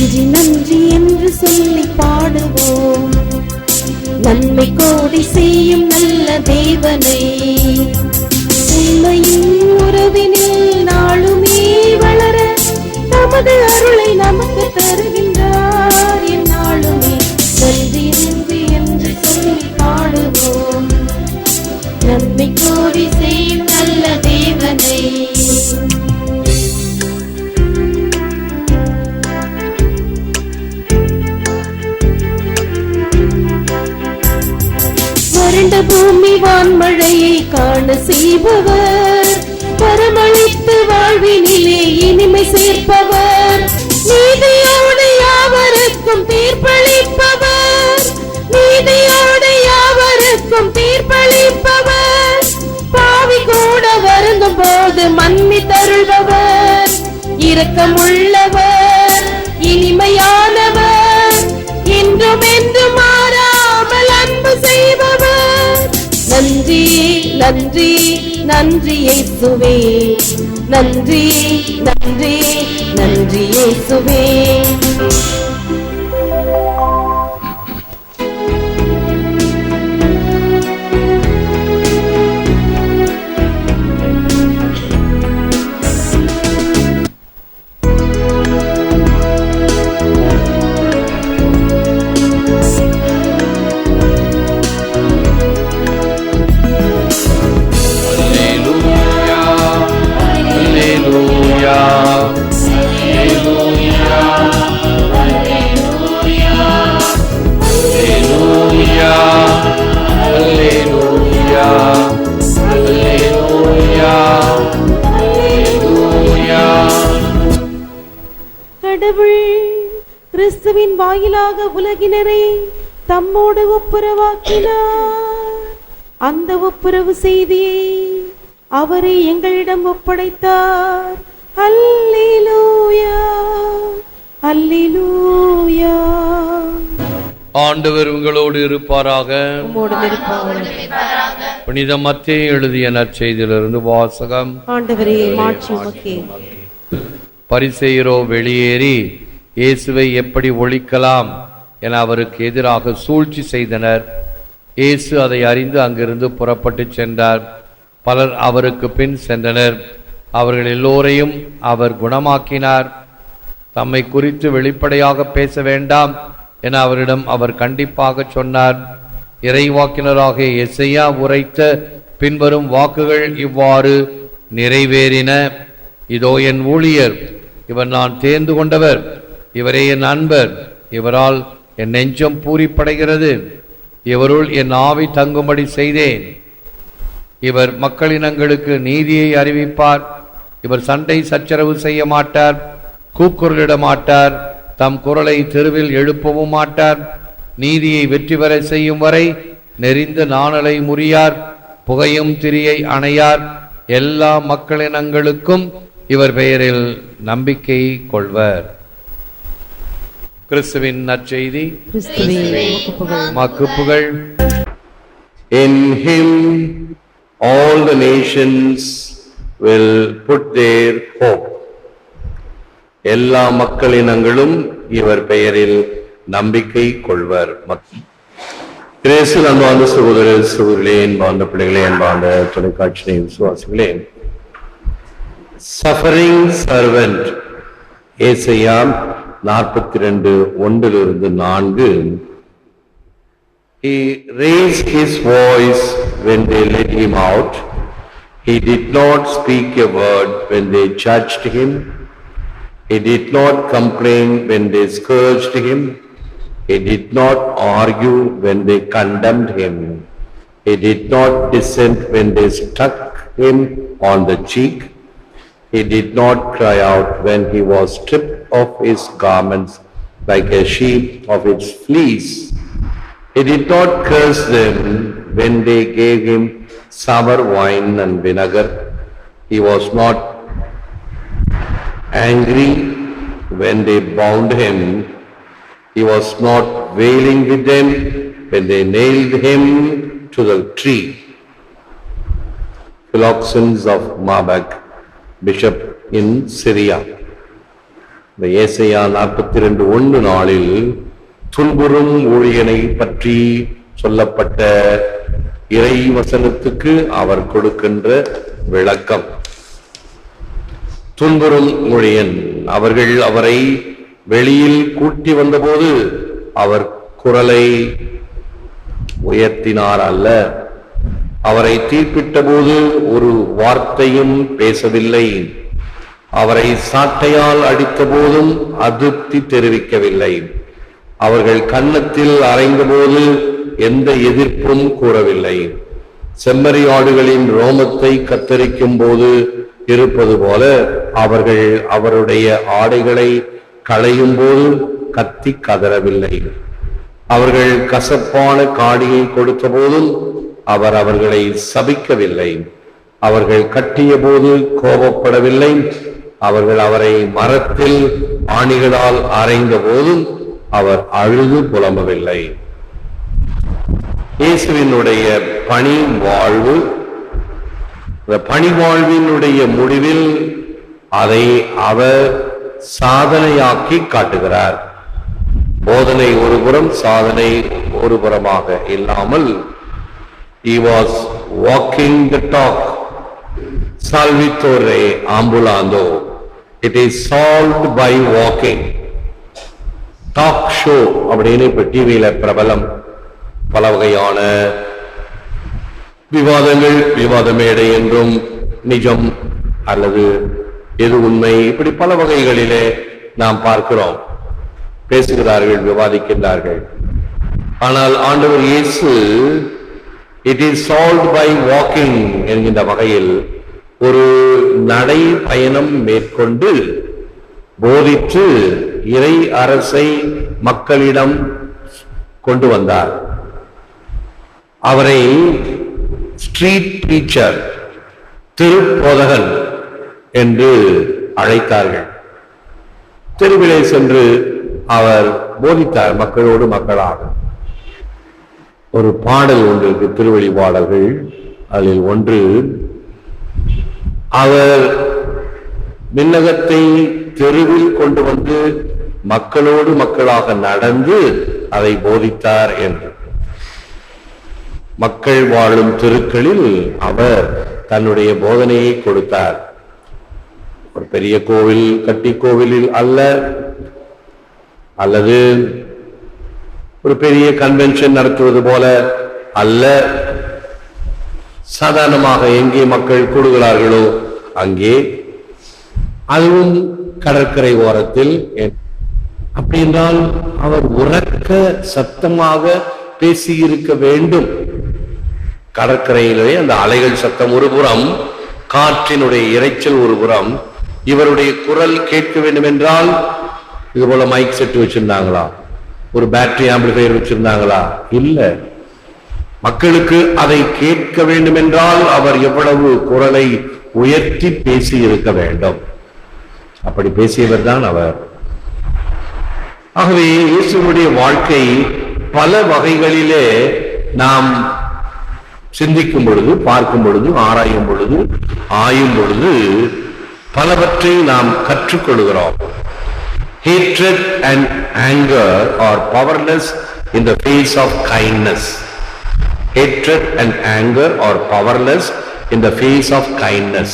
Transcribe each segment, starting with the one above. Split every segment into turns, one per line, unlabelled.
நன்றி நன்றி என்று சொல்லி பாடுவோம். நன்மை கோடி செய்யும் நல்ல தேவனை. உண்மையின் உறவினில் நாளுமே வளர நமது அருளை நமக்கு தருகின்றார். என்னாலுமே நன்றி நன்றி என்று சொல்லி பாடுவோம். நன்மை கோடி செய்யும் நல்ல தேவனை. வறண்ட பூமி வான்மழையை காண செய்பவர். பரமளித்து வாழ்வினிலே இனிமை சேர்ப்பவர். நீதியோடு யாவருக்கும் தீர்ப்பளிப்பவர். நீதியோடு யாவருக்கும் தீர்ப்பளிப்பவர். பாவி கூட வருந்தும் போது மன்னி தருள்பவர் இரக்கமுள்ளவர். நன்றி நன்றி நன்றி இயேசுவே. நன்றி நன்றி நன்றி இயேசுவே. வாயிலாக உலகினரை தம்மோடு ஒப்புரவாக்கினார். அந்த ஒப்புரவு செய்தியை அவரை எங்களிடம் ஒப்படைத்தார். அல்லேலூயா அல்லேலூயா.
ஆண்டவர் உங்களோடு இருப்பாராக. புனித மத்திய எழுதிய நற்செய்தியிலிருந்து வாசகம். பரிசெயரோ வெளியேறி இயேசுவை எப்படி ஒழிக்கலாம் என அவருக்கு எதிராக சூழ்ச்சி செய்தனர். இயேசு அதை அறிந்து அங்கிருந்து புறப்பட்டு சென்றார். பலர் அவருக்கு பின் சென்றனர். அவர்கள் எல்லோரையும் அவர் குணமாக்கினார். தம்மை குறித்து வெளிப்படையாக பேச வேண்டாம் என அவரிடம் அவர் கண்டிப்பாக சொன்னார். இறைவாக்கினராக எசையா உரைத்த பின்வரும் வாக்குகள் இவ்வாறு நிறைவேறின. இதோ என் ஊழியர் இவர் நான் தேர்ந்து கொண்டவர். இவரே என் அன்பர் இவரால் என் நெஞ்சம் பூரிப்படைகிறது. இவருள் என் ஆவி தங்கும்படி செய்தேன். இவர் மக்களினங்களுக்கு நீதியை அறிவிப்பார். இவர் சண்டை சச்சரவு செய்ய மாட்டார். கூக்குரலிட மாட்டார். தம் குரலை தெருவில் எழுப்பவும் மாட்டார். நீதியை வெற்றி பெற செய்யும் வரை நெறிந்த நாணலை முறியார். புகையும் திரியை அணையார். எல்லா மக்களினங்களுக்கும் இவர் பெயரில் நம்பிக்கை கொள்வர். கிறிஸ்துவின் நற்செய்தி மக்குப்புகள்
In him all the nations will put their hope. எல்லா மக்களினங்களும் இவர் பெயரில் நம்பிக்கை கொள்வர். கிரேசு அன்பார்ந்த சகோதரர் சகோதரிகளே அன்பார்ந்த பிள்ளைகளே அன்பார்ந்த தொலைக்காட்சி விசுவாசிகளே suffering servant Isaiah நாற்பத்தி ரெண்டு ஒன்றிலிருந்து நான்கு He raised his voice when they led him out. He did not speak a word when they judged him. He did not complain when they scourged him. He did not argue when they condemned him. He did not dissent when they struck him on the cheek. He did not cry out when he was stripped of his garments like a sheep of its fleece. He did not curse them when they gave him sour wine and vinegar. He was not angry when they bound him. He was not wailing with them when they nailed him to the tree. Philoxens of Mabak, bishop in Syria. இந்த ஏசையா நாற்பத்தி ரெண்டு ஒன்று நாளில் துன்புறும் ஊழியனை பற்றி சொல்லப்பட்ட இறை வசனத்துக்கு அவர் கொடுக்கின்ற விளக்கம். துன்புறும் ஊழியன் அவர்கள் அவரை வெளியில் கூட்டி வந்தபோது அவர் குரலை உயர்த்தினார் அல்ல. அவரை தீர்ப்பிட்ட போது ஒரு வார்த்தையும் பேசவில்லை. அவரை சாட்டையால் அடித்த போதும் அதிருப்தி தெரிவிக்கவில்லை. அவர்கள் கன்னத்தில் அறைந்தபோது எந்த எதிர்ப்பும் கூறவில்லை. செம்மறி ஆடுகளின் ரோமத்தை கத்தரிக்கும் போது இருப்பது போல அவர்கள் அவருடைய ஆடைகளை களையும் போது கத்தி கதறவில்லை. அவர்கள் கசப்பான காடியை கொடுத்த போதும் அவர் அவர்களை சபிக்கவில்லை. அவர்கள் கட்டிய போது கோபப்படவில்லை. அவர்கள் அவரை மரத்தில் ஆணிகளால் அரைந்த போதும் அவர் அழுது புலம்பவில்லை. இயேசுவினுடைய பணி வாழ்வு இந்த பணி வாழ்வினுடைய முடிவில் அதை அவர் சாதனையாக்கி காட்டுகிறார். போதனை ஒருபுறம் சாதனை ஒருபுறமாக இல்லாமல் he was walking the talk. salvitore ambulando it is solved by walking talk show அப்படின்னு இப்ப டிவியில பிரபலம் பல வகையான விவாதங்கள் விவாத மேடை என்றும் நிஜம் அல்லது எது உண்மை? இப்படி பல வகைகளிலே நாம் பார்க்கிறோம். பேசுகிறார்கள் விவாதிக்கின்றார்கள். ஆனால் ஆண்டவர் இயேசு it is solve by walking என்கின்ற வகையில் ஒரு நடை பயணம் மேற்கொண்டு போதித்து இறை அரசை மக்களிடம் கொண்டு வந்தார். அவரை ஸ்ட்ரீட் டீச்சர் திருப்போதகன் என்று அழைத்தார்கள். தெருவிலே சென்று அவர் போதித்தார் மக்களோடு மக்களாக. ஒரு பாடல் ஒன்று இருக்கு திருவழி பாடல்கள் அதில் ஒன்று அவர் விண்ணகத்தை தெருவில் கொண்டு வந்து மக்களோடு மக்களாக நடந்து அதை போதித்தார் என்று. மக்கள் வாழும் தெருக்களில் அவர் தன்னுடைய போதனையை கொடுத்தார். ஒரு பெரிய கோவில் கட்டி கோவிலில் அல்ல. அல்லது ஒரு பெரிய கன்வென்ஷன் நடத்துவது போல அல்ல. சாதாரணமாக எங்கே மக்கள் கூடுகிறார்களோ அங்கே அதுவும் கடற்கரை ஓரத்தில். அப்படி என்றால் அவர் உறக்க சத்தமாக பேசியிருக்க வேண்டும். கடற்கரையிலே அந்த அலைகள் சத்தம் ஒரு புறம் காற்றினுடைய இரைச்சல் ஒரு புறம் இவருடைய குரல் கேட்க வேண்டும் என்றால் இது போல மைக் செட் வச்சிருந்தாங்களா? ஒரு பேட்டரி ஆம்பிளிஃபையர் வச்சிருந்தாங்களா? இல்லை. மக்களுக்கு அதை கேட்க வேண்டும் என்றால் அவர் எவ்வளவு குரலை உயர்த்தி பேசி இருக்க வேண்டும். அப்படி பேசியவர் தான் அவர். ஆகவே இயேசுடைய வாழ்க்கை பல வகைகளிலே நாம் சிந்திக்கும் பொழுது பார்க்கும் பொழுது ஆராயும் பொழுது ஆயும் பொழுது பலவற்றை நாம் கற்றுக்கொள்கிறோம். Hatred and anger are powerless in the face of kindness. Hatred and anger are powerless in the face of kindness.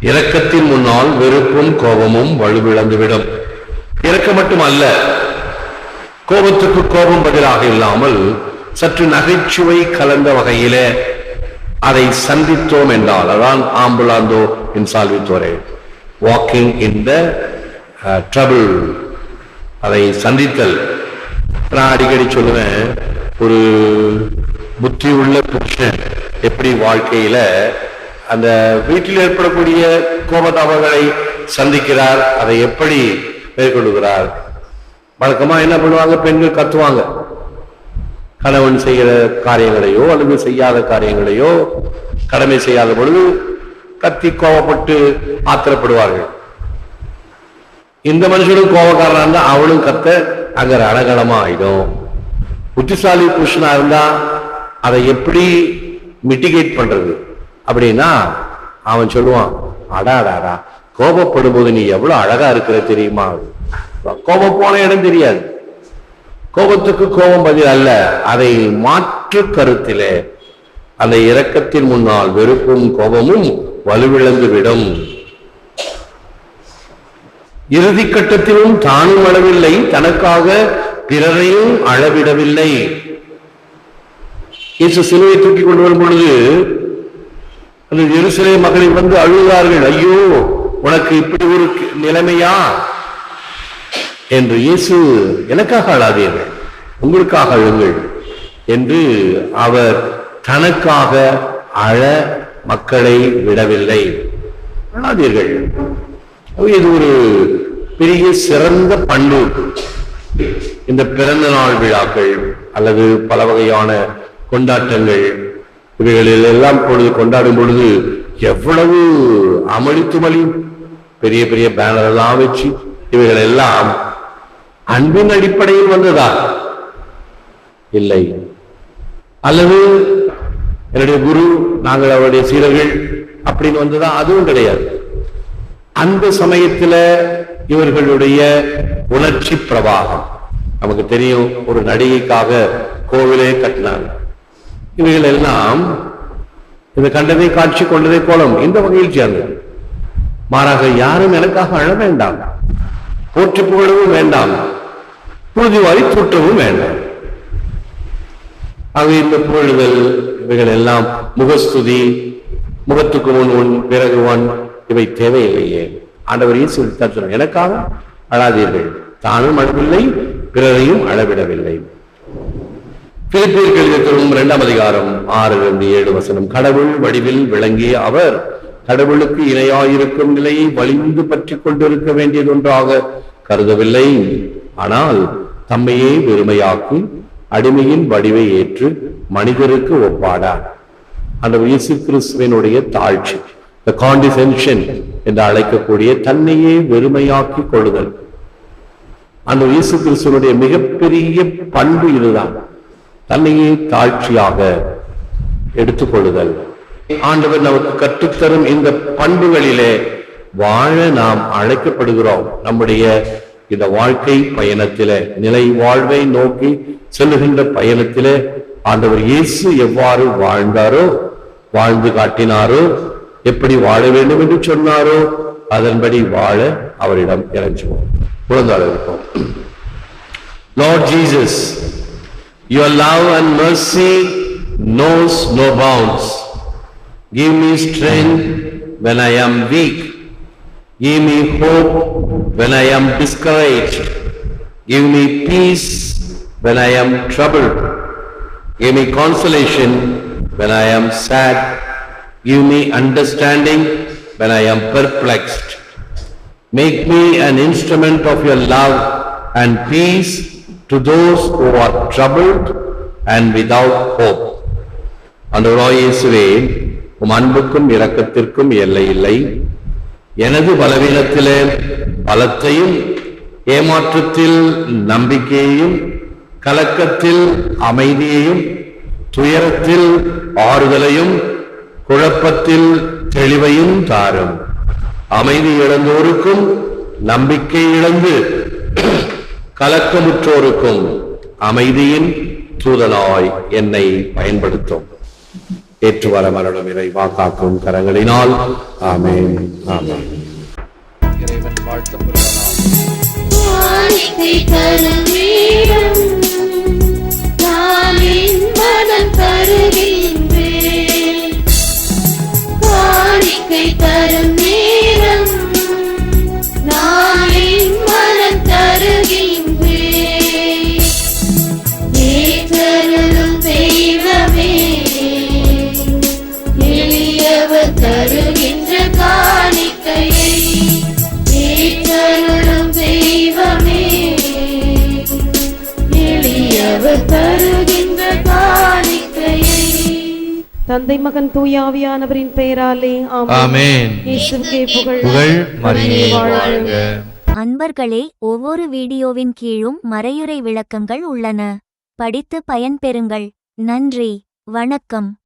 இரக்கத்தின் முன்னால் வெறுப்பும் கோபமும் வலுவிழந்துவிடும் இரக்கம் மட்டுமல்ல கோபத்துக்கு கோபம் பதிலாக இல்லாமல் சற்று நகைச்சுவை கலந்த வகையிலே அதை சந்தித்தோம் என்றால் அதான் ஆம்புலாந்தோ இன்சால்வித்தோரே walking in the trouble uh, அதை சந்தித்தல். நான் அடிக்கடி சொல்லுவேன் ஒரு புத்தி உள்ள புருஷன் எப்படி வாழ்க்கையில அந்த வீட்டில் ஏற்படக்கூடிய கோபதாபங்களை சந்திக்கிறார் அதை எப்படி மேற்கொள்கிறார் வழக்கமா என்ன பண்ணுவாங்க? பெண்கள் கத்துவாங்க. கணவன் செய்கிற காரியங்களையோ அல்லது செய்யாத காரியங்களையோ கடமை செய்யாத பொழுது கத்தி கோபப்பட்டு ஆத்திரப்படுவார்கள். இந்த மனுஷனும் கோபக்காரனா இருந்தா அவளும் கத்த அங்க ரணகலமா ஆயிடும். புத்திசாலி புருஷனா இருந்தா அதை எப்படி மிட்டிகேட் பண்றது? அப்படின்னா அவன் சொல்லுவான் அடா அடாடா கோபப்படும் போது நீ எவ்வளவு அழகா இருக்கிற தெரியுமா? கோபம் போன இடம் தெரியாது. கோபத்துக்கு கோபம் பதில் அல்ல. அதை மாற்று கருத்திலே அந்த இரக்கத்தின் முன்னால் வெறுப்பும் கோபமும் வலுவிழந்து விடும். இறுதி கட்டத்திலும் தானும் அளவில்லை. தனக்காக பிறரையும் அளவிடவில்லை. இயேசு சிலுவை தூக்கி கொண்டு வரும் பொழுது அந்த எருசலே மகளிர் வந்து அழுதார்கள் ஐயோ உனக்கு இப்படி ஒரு நிலைமையா? என்று இயேசு எனக்காக அழாதீர்கள் உங்களுக்காக அழுங்கள் என்று அவர் தனக்காக அழ மக்களை விடவில்லை. அழாதீர்கள். இது ஒரு பெரிய சிறந்த பண்பு. இந்த பிறந்த நாள் விழாக்கள் அல்லது பல வகையான கொண்டாட்டங்கள். இவைகளில் எல்லாம் பொழுது கொண்டாடும் பொழுது எவ்வளவு அமளித்துமளி. பெரிய பெரிய பேனர் எல்லாம் வச்சு இவைகள் எல்லாம் அன்பின் அடிப்படையில் வந்ததா? இல்லை. அல்லது என்னுடைய குரு நாங்கள் அவருடைய சீரர்கள் அப்படின்னு வந்ததா? அதுவும் கிடையாது. அந்த சமயத்துல இவர்களுடைய உணர்ச்சி பிரவாகம். நமக்கு தெரியும் ஒரு நடிகைக்காக கோவிலே கட்டினாங்க. இவைகள் எல்லாம் இந்த கண்டதை காட்சி கொண்டதை கோலம் இந்த வகையில் சேர்ந்தது மாறாக யாரும் எனக்காக அழ வேண்டாம். போற்றி புகழவும் வேண்டாம். புழுதிவாரி தூற்றவும் வேண்டாம். ஆக இந்த புகழுதல் இவைகள் எல்லாம் முகஸ்துதி முகத்துக்கு முன் உன் பிறகு ஒன் இவை தேவையில்லையே. ஆண்டவரையும் இயேசு தான் சொன்னார் எனக்காக அழாதீர்கள். தானும் அழவில்லை பிறரையும் அளவிடவில்லை பிலிப்பியர்கள் எழுதிய இரண்டாம் அதிகாரம் ஆறிலிருந்து ஏழு வசனம். கடவுள் வடிவில் விளங்கிய அவர் கடவுளுக்கு இணையாயிருக்கும் நிலையை வலிந்து பற்றி கொண்டிருக்க வேண்டியது ஒன்றாக கருதவில்லை. ஆனால் தம்மையே வெறுமையாக்கி அடிமையின் வடிவை ஏற்று மனிதருக்கு ஒப்பாடார் அந்த இயேசு கிறிஸ்துவனுடைய தாழ்ச்சி கான்டிசென்ஷன் என்று அழைக்கக்கூடிய தன்னையே வெறுமையாக்கி கொள்ளுதல். அந்த இயேசு கிறிஸ்துவனுடைய மிகப்பெரிய பண்பு இதுதான். தன்னையே தாழ்ச்சியாக எடுத்துக்கொள்ளுதல். ஆண்டவர் நமக்கு கற்றுத்தரும் இந்த பண்புகளிலே வாழ நாம் அழைக்கப்படுகிறோம். நம்முடைய இந்த வாழ்க்கை பயணத்திலே நிலை வாழ்வை நோக்கி செல்லுகின்ற பயணத்திலே ஆண்டவர் இயேசு எவ்வாறு வாழ்ந்தாரோ வாழ்ந்து காட்டினாரோ எப்படி வாழ வேண்டும் என்று சொன்னாரோ அதன்படி வாழ அவரிடம் இறைஞ்சுவோம். குழந்தை இருப்போம். Lord Jesus your love and mercy knows no bounds. Give me strength when I am weak. Give me hope when I am discouraged. Give me peace when I am troubled. Give me consolation when I am sad. Give me understanding when I am perplexed. Make me an instrument of your love and peace to those who are troubled and without hope. அந்த இயேசுவே உம் அன்புக்கும் இரக்கத்திற்கும் எல்லை இல்லை எனது பலவீனத்திலே பலத்தையும் ஏமாற்றத்தில் நம்பிக்கையையும் கலக்கத்தில் அமைதியையும் துயரத்தில் ஆறுதலையும் குழப்பத்தில் தெளிவையும் தாரும் அமைதி இழந்தோருக்கும் நம்பிக்கை இழந்து கலக்கமுற்றோருக்கும் அமைதியின் தூதனாய் என்னை பயன்படுத்தும். ஏற்று வர மரணம் இறை வாக்காக்கும் கரங்களினால். ஆமேன். ஆமேன்.
இறைவன் வாழ்த்தப்படுவதாக
காணிக்கை மனம் தருகின்றேன்
தந்தை மகன் தூயாவியானவரின் பெயராலே
ஆமென்.
இயேசுவுக்கே புகழ்.
புகழ் மரியே வாழ்க.
அன்பர்களே ஒவ்வொரு வீடியோவின் கீழும் மறையுறை விளக்கங்கள் உள்ளன. படித்து பயன்பெறுங்கள். நன்றி. வணக்கம்.